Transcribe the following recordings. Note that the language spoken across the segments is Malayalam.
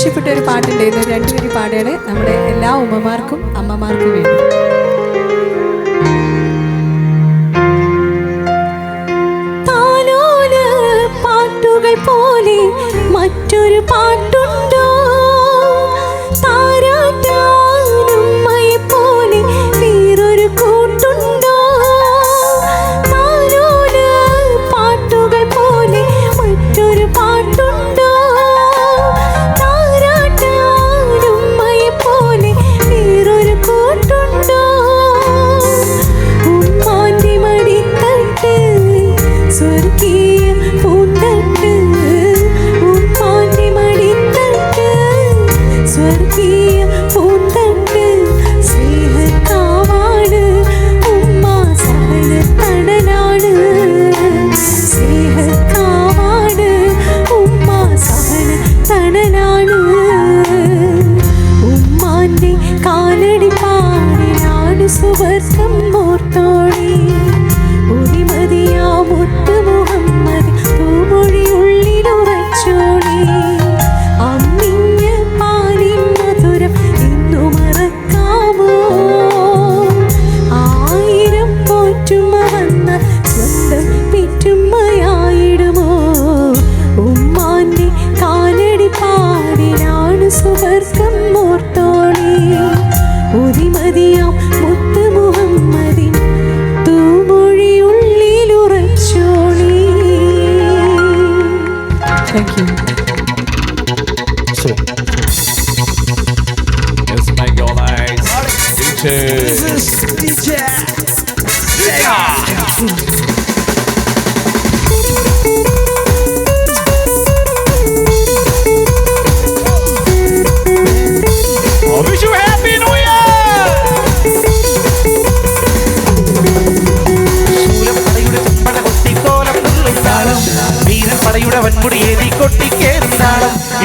ആവശ്യപ്പെട്ട ഒരു പാട്ടുണ്ടായിരുന്നു രണ്ടുപേരും പാടുകയാണ് നമ്മുടെ എല്ലാ ഉമ്മമാർക്കും അമ്മമാർക്കും വേണ്ടി. പാട്ടുകൾ പോലെ മറ്റൊരു പാട്ട്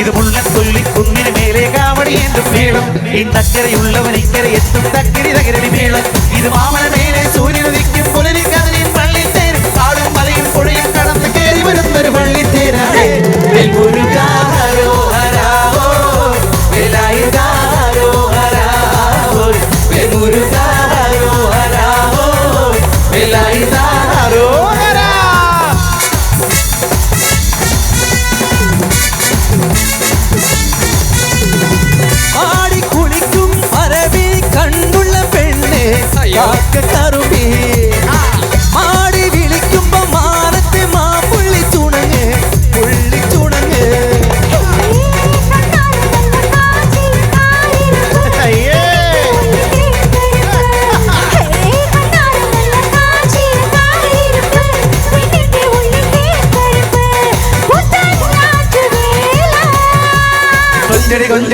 ഇത് മുള്ളത്തുള്ളി കുന്നിന് മേലെ കാവടി എന്റെ മേളം. ഈ തക്കരയുള്ളവൻ ഇക്കരെ എത്തും തക്കരി തകരടി മേളം. ഇത് മാമല മേലെ സൂര്യൻ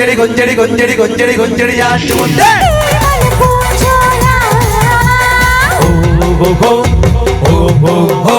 కొంచెడి కొంచెడి కొంచెడి కొంచెడి కొంచెడి ఆడుతూ ఉంటే. ఓ ఓ ఓ ఓ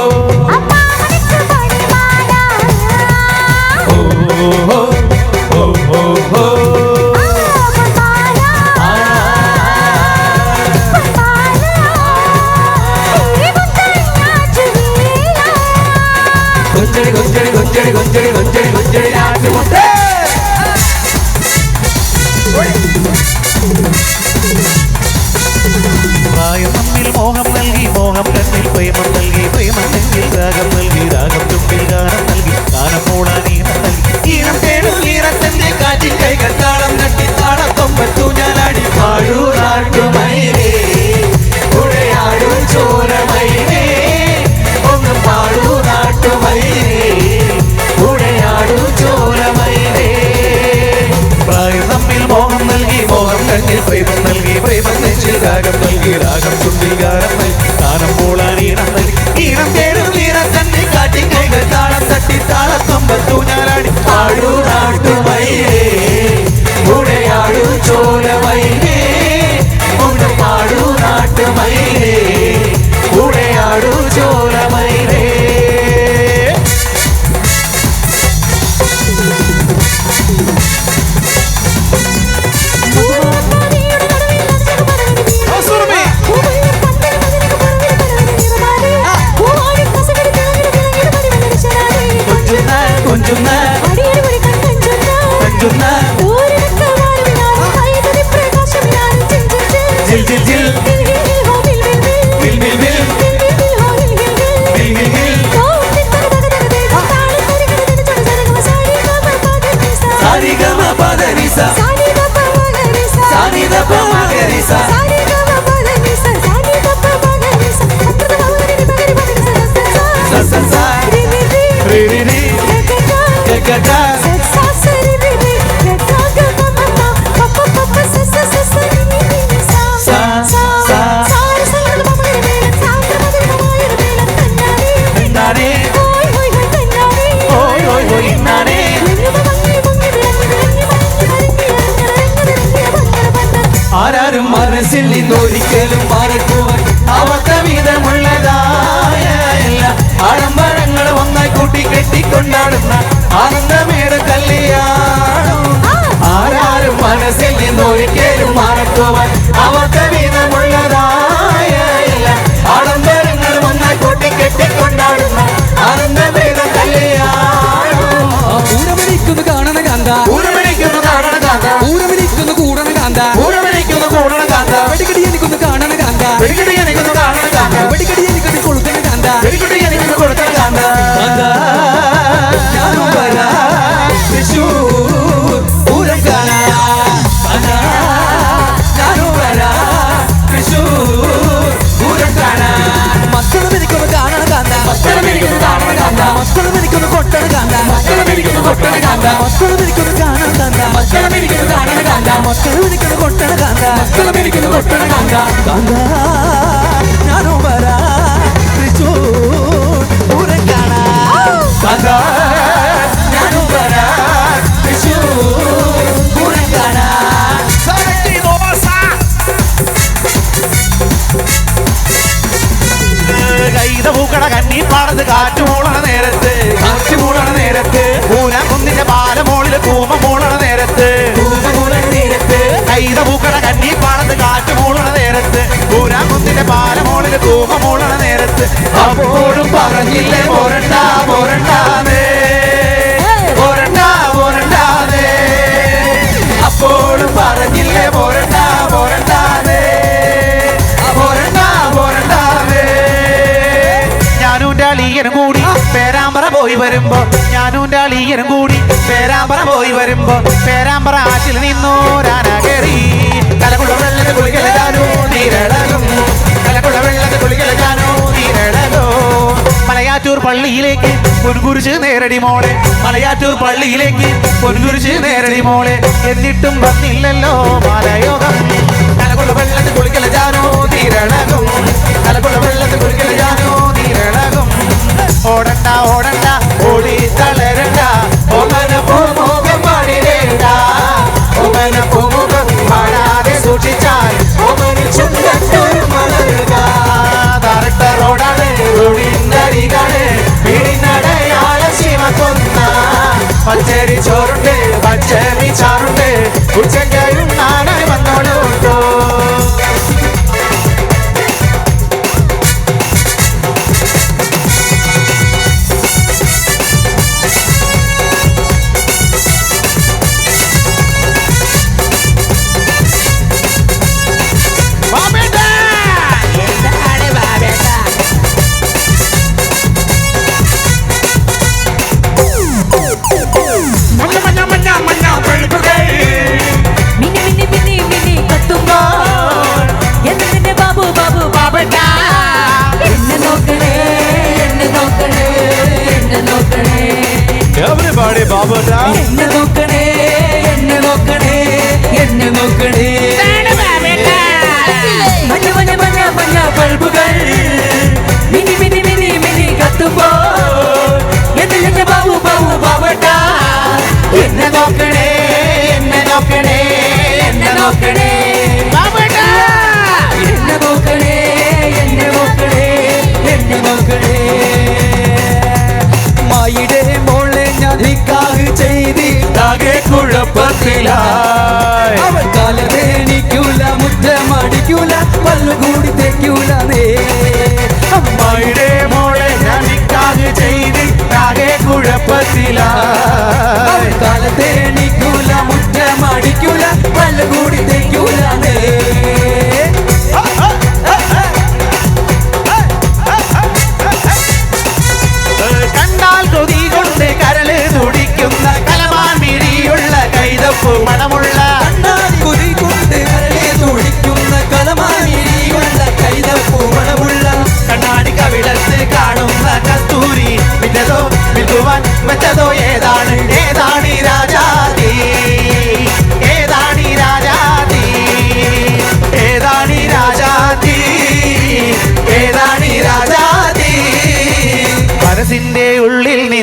പ്രേമം നൽകി പ്രേമം നെഞ്ചിൽ രാഗം നൽകി രാഗം ചുണ്ടിൽ ഗാനം നൽകി. സ്ഥാനം Gata Cơ മക്കളെനിക്കത് കൊട്ടണ കാന്ത മക്കളെനിക്കത് കൊട്ടണ കാന്ത കാന്ത ഞാനും വരാ. തൃശൂർ പൂരം കാണാ. കാന്ത ഞാനും വരാ. തൃശൂർ പൂരം കാണാ. കൈത പൂക്കട കണ്ണീർ പാടത് കാറ്റും പാലത്തിന്റെ പാലമോളിൽ കൂമമോളണ നേരത്ത്. അപ്പോഴും പറഞ്ഞില്ലേ പോരണ്ട പോരണ്ടാന്നേ പോരണ്ട പോരണ്ടാന്നേ. അപ്പോഴും പറഞ്ഞില്ലേ പോരണ്ട പോരണ്ടാന്നേ പോരണ്ട പോരണ്ടാന്നേ. ഞാനും അളിയനും കൂടി പേരാമ്പ്ര പോയി വരുമ്പോ ഞാനും അളിയനും കൂടി പേരാമ്പ്ര പോയി വരുമ്പോ പേരാമ്പ്ര ആറ്റിൽ നിന്നോരാന കയറി. തലകുളം കുളിക്കലാനോ നീരളകും കലകുള വെള്ളത്തെ കുളിക്കല ഞാനോ മലയാറ്റൂർ പള്ളിയിലേക്ക് പൊൻകുരിശ് നേരടി മോളെ. മലയാറ്റൂർ പള്ളിയിലേക്ക് പൊൻകുരിശ് നേരടി മോളെ. എന്നിട്ടും വന്നില്ലല്ലോ മലയോഗം It's a girl തേക്കൂല പല്ലുകൂടി തേക്കൂല നേ. അമ്മയുടെ മോളെ ഞാൻ നിക്കാതെ ചെയ്ത് താകെ കുഴപ്പത്തിലാ.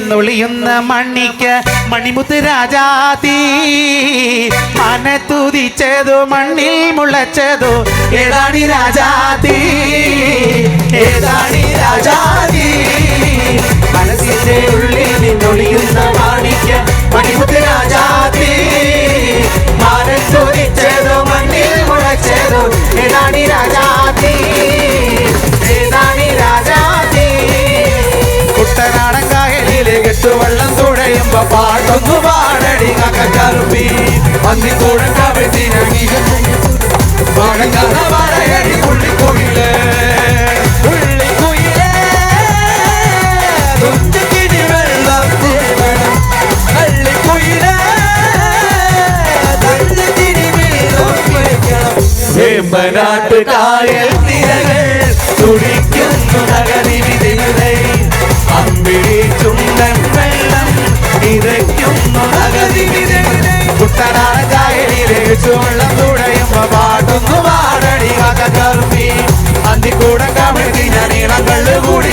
എന്നൊളിയുന്ന മണിക്ക് മണിമുത്ത് രാജാതി. മനത്തുതിച്ചതു മണ്ണിൽ മുളച്ചതു ഏതാണി രാജാതി? ഏതാണി രാജാതി? മനസ്സിന്റെ ഉള്ളിൽ നിന്നൊളിയുന്ന മാണിക്ക് മണിമുത്ത് രാജാതി. മനത്തുതിച്ചതു തൊന്നുവാടടി കക്കറുപ്പി പന്നിക്കോടൻ കവിത്തിനടി വാഴക്കാണ വാഴയടി പുള്ളിക്കോയിൽ. വേമ്പനാട്ട് കായൽ നിരകൾ തുടിക്കുന്നു നഗര ശക്തനാണ് ചായലിയിലെ ചുവെള്ളം തുഴയുമ്പോ പാടുന്നു പാടടി കാക്ക കറുപ്പി അന്തിക്കൂടം കമിഴ്ത്തി ഞാൻ ഇളങ്കള്ളു കൂടി